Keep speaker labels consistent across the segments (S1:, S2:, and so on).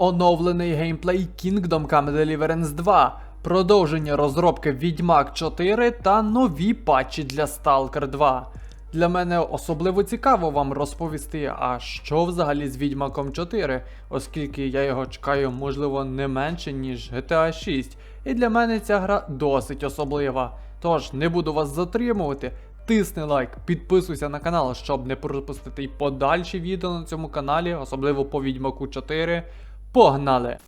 S1: Оновлений геймплей Kingdom Come Deliverance 2, продовження розробки Відьмак 4 та нові патчі для Stalker 2. Для мене особливо цікаво вам розповісти, а що взагалі з Відьмаком 4, оскільки я його чекаю, можливо, не менше, ніж GTA 6. І для мене ця гра досить особлива. Тож не буду вас затримувати. Тисни лайк, підписуйся на канал, щоб не пропустити й подальші відео на цьому каналі, особливо по Відьмаку 4. Погнали!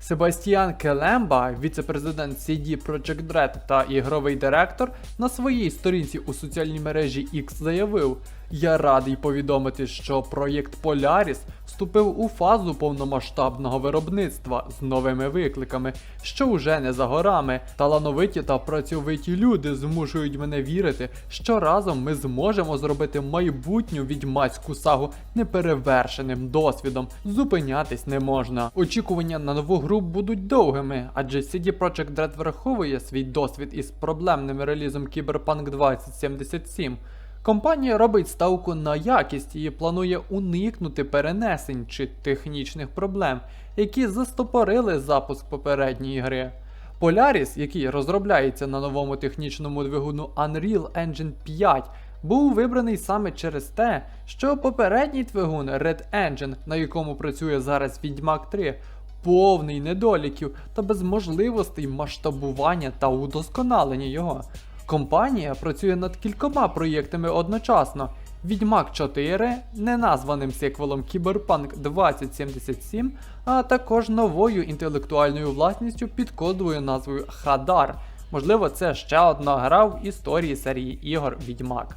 S1: Себастьян Келемба, віце-президент CD Projekt Red та ігровий директор, на своїй сторінці у соціальній мережі X заявив: Я радий повідомити, що проєкт Polaris вступив у фазу повномасштабного виробництва з новими викликами, що вже не за горами. Талановиті та працьовиті люди змушують мене вірити, що разом ми зможемо зробити майбутню відьмацьку сагу неперевершеним досвідом. Зупинятись не можна. Очікування на нову гру будуть довгими, адже CD Projekt Red враховує свій досвід із проблемним релізом Cyberpunk 2077. Компанія робить ставку на якість і планує уникнути перенесень чи технічних проблем, які застопорили запуск попередньої гри. Polaris, який розробляється на новому технічному двигуну Unreal Engine 5, був вибраний саме через те, що попередній двигун Red Engine, на якому працює зараз Відьмак 3, повний недоліків та без можливостей масштабування та удосконалення його. Компанія працює над кількома проєктами одночасно. Відьмак 4, неназваним сиквелом Cyberpunk 2077, а також новою інтелектуальною власністю під кодовою назвою Хадар. Можливо, це ще одна гра в історії серії ігор Відьмак.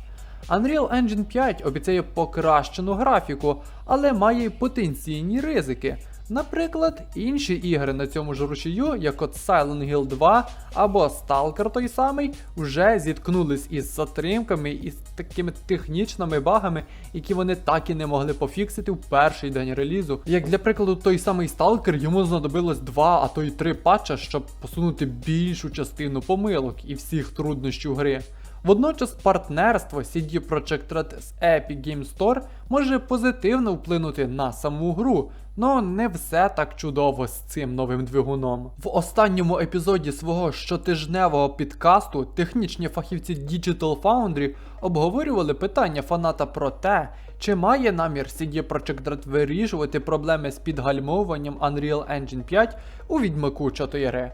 S1: Unreal Engine 5 обіцяє покращену графіку, але має й потенційні ризики. Наприклад, інші ігри на цьому ж рушію, як от Silent Hill 2 або Stalker той самий, вже зіткнулись із затримками і з такими технічними багами, які вони так і не могли пофіксити в перший день релізу. Як для прикладу, той самий Stalker йому знадобилось два, а то й три патча, щоб посунути більшу частину помилок і всіх труднощів гри. Водночас партнерство CD Projekt Red з Epic Game Store може позитивно вплинути на саму гру, но не все так чудово з цим новим двигуном. В останньому епізоді свого щотижневого підкасту технічні фахівці Digital Foundry обговорювали питання фаната про те, чи має намір CD Projekt Red вирішувати проблеми з підгальмовуванням Unreal Engine 5 у Відьмаку 4.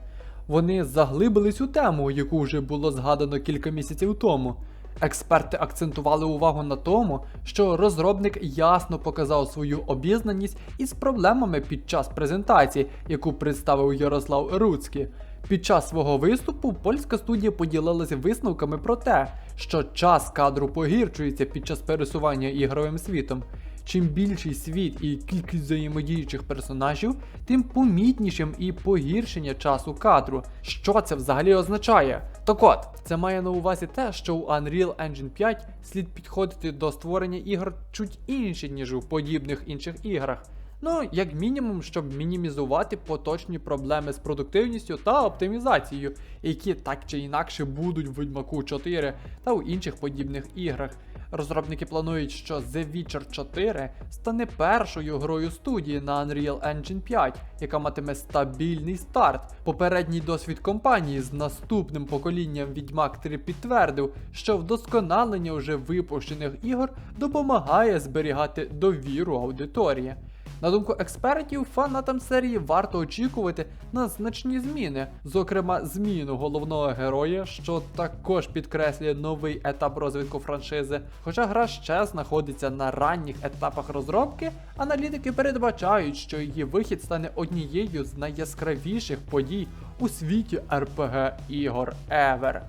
S1: Вони заглибились у тему, яку вже було згадано кілька місяців тому. Експерти акцентували увагу на тому, що розробник ясно показав свою обізнаність із проблемами під час презентації, яку представив Ярослав Руцький. Під час свого виступу польська студія поділилася висновками про те, що час кадру погіршується під час пересування ігровим світом. Чим більший світ і кількість взаємодіючих персонажів, тим помітнішим і погіршення часу кадру. Що це взагалі означає? Так от, це має на увазі те, що у Unreal Engine 5 слід підходити до створення ігор чуть інше, ніж у подібних інших іграх. Ну, як мінімум, щоб мінімізувати поточні проблеми з продуктивністю та оптимізацією, які так чи інакше будуть в Ведьмаку 4 та у інших подібних іграх. Розробники планують, що The Witcher 4 стане першою грою студії на Unreal Engine 5, яка матиме стабільний старт. Попередній досвід компанії з наступним поколінням Відьмак 3 підтвердив, що вдосконалення вже випущених ігор допомагає зберігати довіру аудиторії. На думку експертів, фанатам серії варто очікувати на значні зміни, зокрема зміну головного героя, що також підкреслює новий етап розвитку франшизи. Хоча гра ще знаходиться на ранніх етапах розробки, аналітики передбачають, що її вихід стане однією з найяскравіших подій у світі RPG ігор Ever.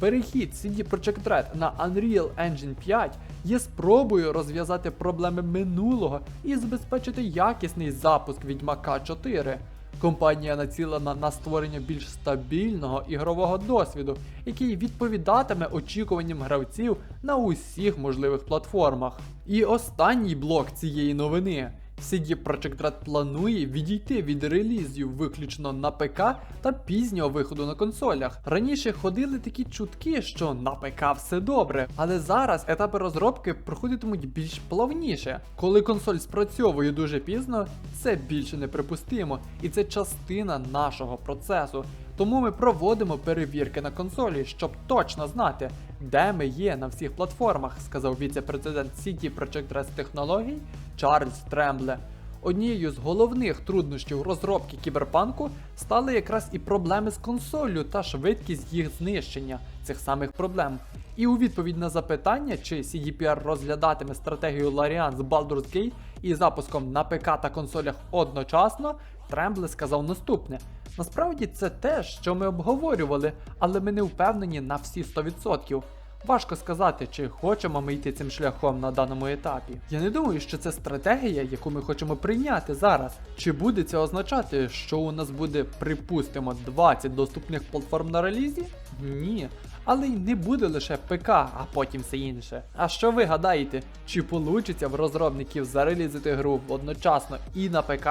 S1: Перехід CD Projekt Red на Unreal Engine 5 є спробою розв'язати проблеми минулого і забезпечити якісний запуск Відьмака 4. Компанія націлена на створення більш стабільного ігрового досвіду, який відповідатиме очікуванням гравців на усіх можливих платформах. І останній блок цієї новини. CD Projekt Red планує відійти від релізів виключно на ПК та пізнього виходу на консолях. Раніше ходили такі чутки, що на ПК все добре, але зараз етапи розробки проходитимуть більш плавніше. Коли консоль спрацьовує дуже пізно, це більше неприпустимо, і це частина нашого процесу. Тому ми проводимо перевірки на консолі, щоб точно знати, де ми є на всіх платформах, сказав віце-президент CD Projekt Red технологій Чарльз Трембле. Однією з головних труднощів розробки кіберпанку стали якраз і проблеми з консоллю та швидкість їх знищення цих самих проблем. І у відповідь на запитання, чи CDPR розглядатиме стратегію Larian з Baldur's Gate і запуском на ПК та консолях одночасно, Трембле сказав наступне: насправді це те, що ми обговорювали, але ми не впевнені на всі 100%. Важко сказати, чи хочемо ми йти цим шляхом на даному етапі. Я не думаю, що це стратегія, яку ми хочемо прийняти зараз. Чи буде це означати, що у нас буде, припустимо, 20 доступних платформ на релізі? Ні. Але й не буде лише ПК, а потім все інше. А що ви гадаєте, чи получиться в розробників зарелізити гру одночасно і на ПК,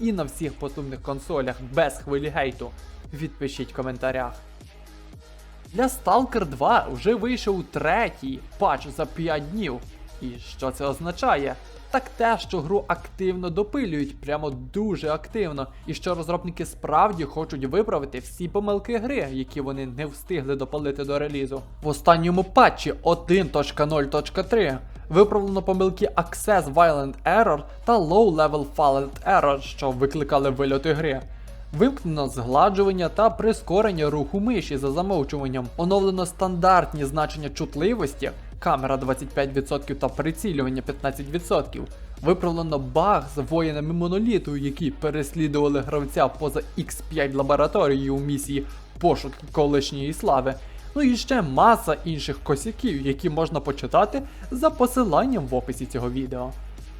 S1: і на всіх доступних консолях без хвилі гейту? Відпишіть в коментарях. Для Stalker 2 вже вийшов третій патч за 5 днів. І що це означає? Так те, що гру активно допилюють, прямо дуже активно, і що розробники справді хочуть виправити всі помилки гри, які вони не встигли допалити до релізу. В останньому патчі 1.0.3 виправлено помилки Access Violent Error та Low Level Fault Error, що викликали вильоти гри. Вимкнено згладжування та прискорення руху миші за замовчуванням. Оновлено стандартні значення чутливості, камера 25% та прицілювання 15%. Виправлено баг з воїнами моноліту, які переслідували гравця поза X5 лабораторією у місії Пошук колишньої слави. Ну і ще маса інших косяків, які можна почитати за посиланням в описі цього відео.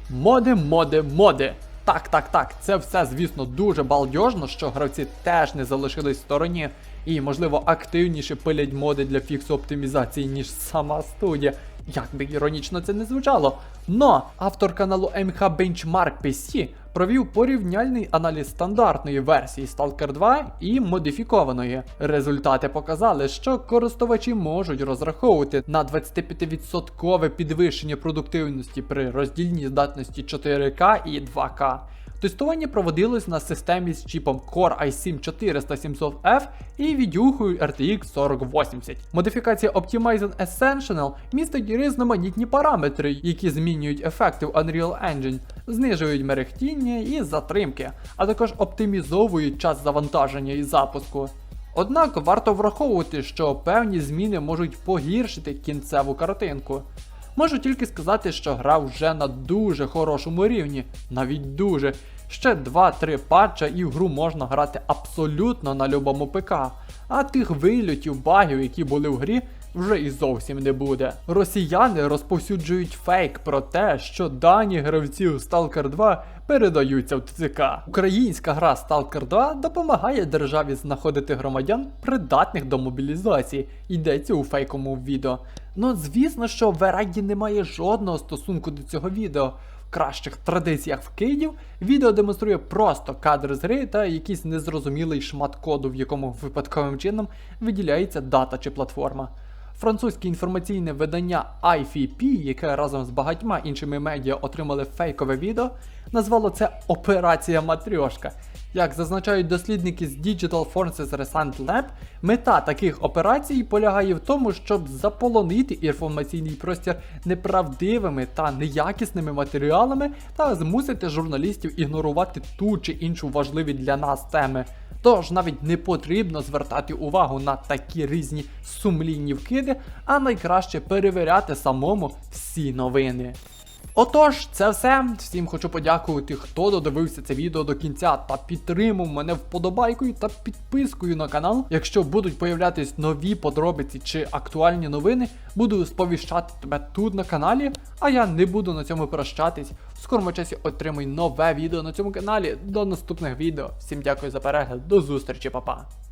S1: Моди, моди, моди. Так, так, так, це все, звісно, дуже балдіжно, що гравці теж не залишились в стороні і, можливо, активніше пилять моди для фіксу оптимізації, ніж сама студія. Як би іронічно це не звучало. Но автор каналу MH Benchmark PC провів порівняльний аналіз стандартної версії Stalker 2 і модифікованої. Результати показали, що користувачі можуть розраховувати на 25% підвищення продуктивності при роздільній здатності 4К і 2К. Тестування проводилось на системі з чіпом Core i7 4700F і відюхою RTX 4080. Модифікація Optimizing Essential містить різноманітні параметри, які змінюють ефекти в Unreal Engine, знижують мерехтіння і затримки, а також оптимізовують час завантаження і запуску. Однак варто враховувати, що певні зміни можуть погіршити кінцеву картинку. Можу тільки сказати, що гра вже на дуже хорошому рівні, навіть дуже. Ще 2-3 патча і в гру можна грати абсолютно на любому ПК, а тих вильотів, багів, які були в грі, вже і зовсім не буде. Росіяни розповсюджують фейк про те, що дані гравців Stalker 2 передаються в ТЦК. Українська гра Stalker 2 допомагає державі знаходити громадян, придатних до мобілізації. Йдеться у фейковому відео. Ну, звісно, що в Ерайді немає жодного стосунку до цього відео. В кращих традиціях в Київ відео демонструє просто кадр з гри та якийсь незрозумілий шмат коду, в якому випадковим чином виділяється дата чи платформа. Французьке інформаційне видання IFP, яке разом з багатьма іншими медіа отримали фейкове відео, назвало це Операція Матрьошка. Як зазначають дослідники з Digital Forces Resent Lab, мета таких операцій полягає в тому, щоб заполонити інформаційний простір неправдивими та неякісними матеріалами та змусити журналістів ігнорувати ту чи іншу важливі для нас теми. Тож навіть не потрібно звертати увагу на такі різні сумлінні вкиди, а найкраще перевіряти самому всі новини. Отож, це все. Всім хочу подякувати, хто додивився це відео до кінця та підтримав мене вподобайкою та підпискою на канал. Якщо будуть появлятись нові подробиці чи актуальні новини, буду сповіщати тебе тут на каналі, а я не буду на цьому прощатись. В скорому часі отримуй нове відео на цьому каналі. До наступних відео. Всім дякую за перегляд, до зустрічі, па-па.